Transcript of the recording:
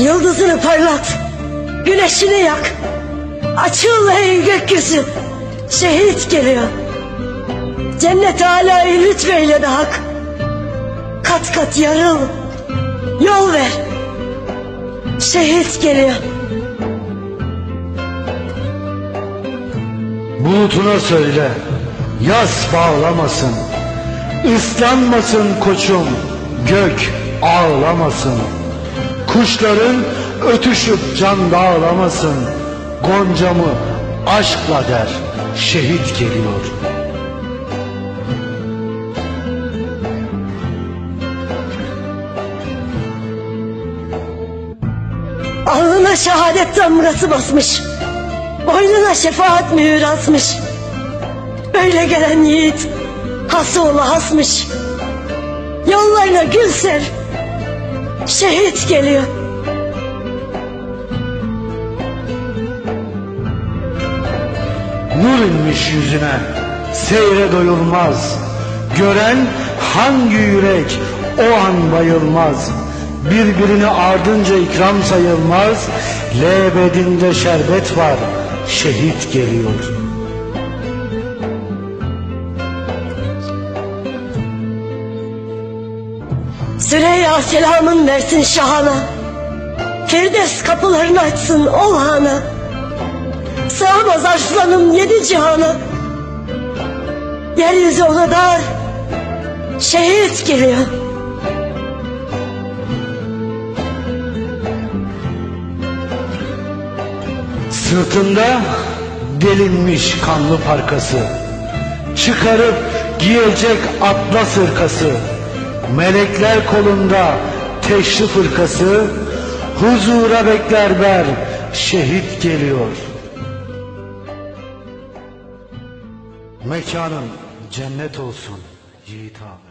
Yıldızını parlat, güneşini yak. Açıl ey gökyüzü, şehit geliyor. Cennet alâyı lütfeyle de hak. Kat kat yarıl, yol ver. Şehit geliyor. Bulutuna söyle, yaz bağlamasın. Islanmasın koçum, gök ağlamasın. Kuşların ötüşüp can dağlamasın. Goncamı aşkla der, şehit geliyor. Alnına şehadet damgası basmış. Boynuna şefaat mühür asmış. Böyle gelen yiğit hası oğlu hasmış. Yollarına gül ser. Şehit geliyor. Nur inmiş yüzüne, seyre doyulmaz. Gören hangi yürek o an bayılmaz. Birbirini ardınca ikram sayılmaz. Lebedinde şerbet var, şehit geliyor. Süreyya selamın versin şahana. Firdevs kapılarını açsın ol hana. Sığamaz arslanım yedi cihana. Yeryüzü ona dar. Şehit geliyor. Sırtında delinmiş kanlı parkası. Çıkarıp giyecek atlas ırkası. Melekler kolunda teşri fırkası. Huzura bekler ber şehit geliyor. Mekanın cennet olsun yiğit abi.